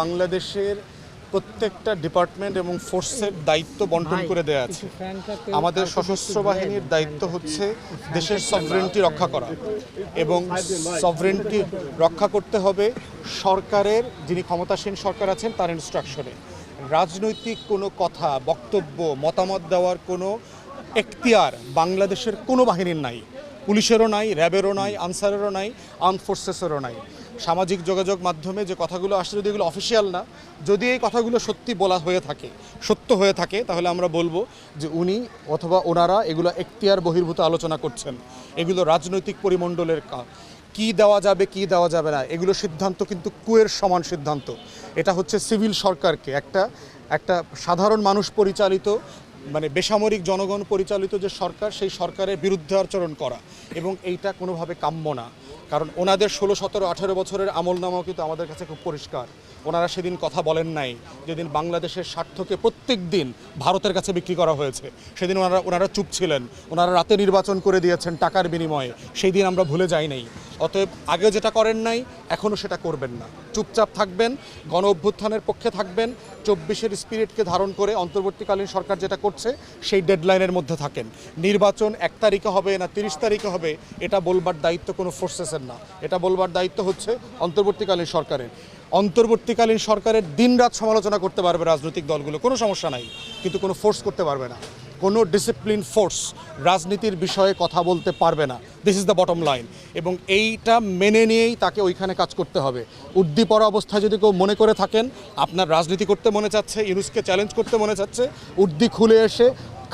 বাংলাদেশের প্রত্যেকটা ডিপার্টমেন্ট এবং ফোর্সের দায়িত্ব বন্টন করে দেওয়া আছে। আমাদের সশস্ত্র বাহিনীর দায়িত্ব হচ্ছে দেশের সভরেন্টি রক্ষা করা এবং সভরেন্টি রক্ষা করতে হবে সরকারের যিনি ক্ষমতাসীন সরকার আছেন তার ইনস্ট্রাকশনে রাজনৈতিক কোনো কথা বক্তব্য মতামত দেওয়ার কোনো এখতিয়ার বাংলাদেশের কোনো বাহিনীর নাই। পুলিশেরও নাই র্যাবেরও নাই আনসারেরও নাই আর্ম ফোর্সেসেরও নাই। সামাজিক যোগাযোগ মাধ্যমে যে কথাগুলো আসছে, যদি এগুলো অফিসিয়াল না, যদি এই কথাগুলো সত্যি বলা হয়ে থাকে, সত্য হয়ে থাকে, তাহলে আমরা বলব যে উনি অথবা ওনারা এগুলো এখতিয়ার বহির্ভূত আলোচনা করছেন। এগুলো রাজনৈতিক পরিমণ্ডলের কা কি দেওয়া যাবে, কি দেওয়া যাবে না, এগুলো সিদ্ধান্ত কিন্তু কুয়ের সমান সিদ্ধান্ত। এটা হচ্ছে সিভিল সরকারকে, একটা একটা সাধারণ মানুষ পরিচালিত মানে বেসামরিক জনগণ পরিচালিত যে সরকার, সেই সরকারের বিরুদ্ধে আচরণ করা। এবং এইটা কোনোভাবে কাম্য না। কারণ ওনাদের ষোলো, সতেরো, আঠেরো বছরের আমল নামাও কিন্তু আমাদের কাছে খুব পরিষ্কার। ওনারা সেদিন কথা বলেন নাই, যেদিন বাংলাদেশের স্বার্থকে প্রত্যেক দিন ভারতের কাছে বিক্রি করা হয়েছে। সেদিন ওনারা ওনারা চুপ ছিলেন। ওনারা রাতে নির্বাচন করে দিয়েছেন টাকার বিনিময়ে। সেই দিন আমরা ভুলে যাই নাই। অতএব আগেও যেটা করেন নাই, এখনও সেটা করবেন না। চুপচাপ থাকবেন, গণ অভ্যুত্থানের পক্ষে থাকবেন, চব্বিশের স্পিরিটকে ধারণ করে অন্তর্বর্তীকালীন সরকার যেটা করছে, সেই ডেডলাইনের মধ্যে থাকেন। নির্বাচন এক তারিখে হবে না তিরিশ তারিখে হবে, এটা বলবার দায়িত্ব কোনো ফোর্সেসের না। এটা বলবার দায়িত্ব হচ্ছে অন্তর্বর্তীকালীন সরকারের। অন্তর্বর্তীকালীন সরকারের দিনরাত সমালোচনা করতে পারবে রাজনৈতিক দলগুলো, কোনো সমস্যা নাই। কিন্তু কোনো ফোর্স করতে পারবে না। কোনো ডিসিপ্লিন ফোর্স রাজনীতির বিষয়ে কথা বলতে পারবে না। This is the bottom line এবং এইটা মেনে নিয়েই তাকে ওইখানে কাজ করতে হবে। উদ্দীপরা অবস্থায় যদি কেউ মনে করে থাকেন, আপনার রাজনীতি করতে মনে চাচ্ছে, ইউনুসকে চ্যালেঞ্জ করতে মনে চাচ্ছে উদ্দি খুলে এসে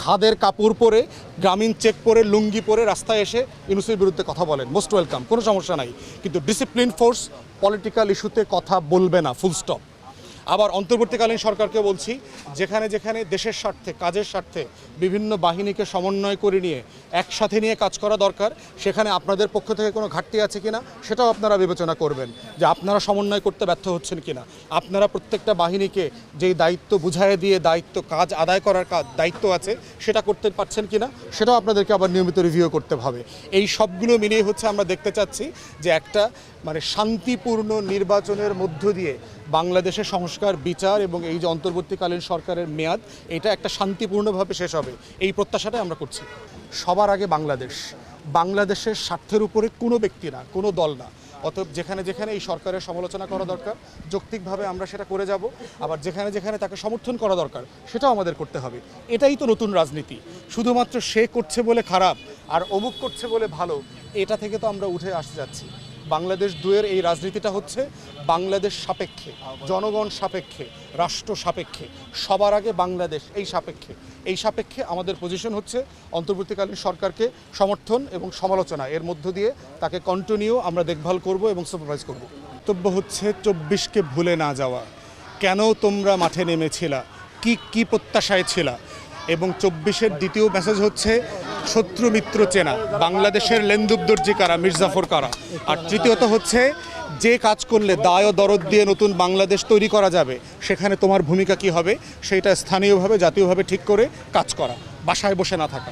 খাদের কাপড় পরে, গ্রামীণ চেক পরে, লুঙ্গি পরে রাস্তায় এসে ইউনুসের বিরুদ্ধে কথা বলেন মোস্ট ওয়েলকাম কোনো সমস্যা নাই। কিন্তু ডিসিপ্লিন ফোর্স পলিটিক্যাল ইস্যুতে কথা বলবে না ফুল স্টপ আবার অন্তর্বর্তীকালীন সরকারকে বলছি, যেখানে যেখানে দেশের স্বার্থে, কাজের স্বার্থে বিভিন্ন বাহিনীকে সমন্বয় করে নিয়ে একসাথে নিয়ে কাজ করা দরকার, সেখানে আপনাদের পক্ষ থেকে কোনো ঘাটতি আছে কিনা সেটাও আপনারা বিবেচনা করবেন, যে আপনারা সমন্বয় করতে ব্যর্থ হচ্ছেন কিনা। আপনারা প্রত্যেকটা বাহিনীকে যেই দায়িত্ব বুঝাইয়ে দিয়ে দায়িত্ব, কাজ আদায় করার কাজ দায়িত্ব আছে, সেটা করতে পারছেন কিনা, সেটাও আপনাদেরকে আবার নিয়মিত রিভিউ করতে হবে। এই সবগুলো মিলিয়ে হচ্ছে আমরা দেখতে চাচ্ছি যে একটা মানে শান্তিপূর্ণ নির্বাচনের মধ্য দিয়ে বাংলাদেশের সংস্কার বিচার এবং এই যে অন্তর্বর্তীকালীন সরকারের মেয়াদ, এটা একটা শান্তিপূর্ণভাবে শেষ হবে। এই প্রত্যাশাটাই আমরা করছি। সবার আগে বাংলাদেশ। বাংলাদেশের স্বার্থের উপরে কোনো ব্যক্তি না, কোনো দল না। অতএব যেখানে যেখানে এই সরকারের সমালোচনা করা দরকার, যৌক্তিকভাবে আমরা সেটা করে যাব। আবার যেখানে যেখানে তাকে সমর্থন করা দরকার, সেটাও আমাদের করতে হবে। এটাই তো নতুন রাজনীতি। শুধুমাত্র সে করছে বলে খারাপ, আর অমুক করছে বলে ভালো, এটা থেকে তো আমরা উঠে আসতে যাচ্ছি। বাংলাদেশ দুয়ের এই রাজনীতিটা হচ্ছে বাংলাদেশ সাপেক্ষে, জনগণ সাপেক্ষে, রাষ্ট্র সাপেক্ষে, সবার আগে বাংলাদেশ, এই সাপেক্ষে। এই সাপেক্ষে আমাদের পজিশন হচ্ছে অন্তর্বর্তীকালীন সরকারকে সমর্থন এবং সমালোচনা। এর মধ্য দিয়ে তাকে কন্টিনিউ আমরা দেখভাল করব এবং সুপারভাইজ করব। বক্তব্য হচ্ছে চব্বিশকে ভুলে না যাওয়া। কেন তোমরা মাঠে নেমেছিলা? কি কি প্রত্যাশায় ছিলা? এবং চব্বিশের দ্বিতীয় মেসেজ হচ্ছে শত্রু মিত্র চেনা, বাংলাদেশের লেন্দুব দর্জি কারা মির্জাফর কারা। আর তৃতীয়ত হচ্ছে, যে কাজ করলে দায় ও দরদ দিয়ে নতুন বাংলাদেশ তৈরি করা যাবে, সেখানে তোমার ভূমিকা কি হবে, সেটা স্থানীয়ভাবে, জাতীয়ভাবে ঠিক করে কাজ করা, বাসায় বসে না থাকা।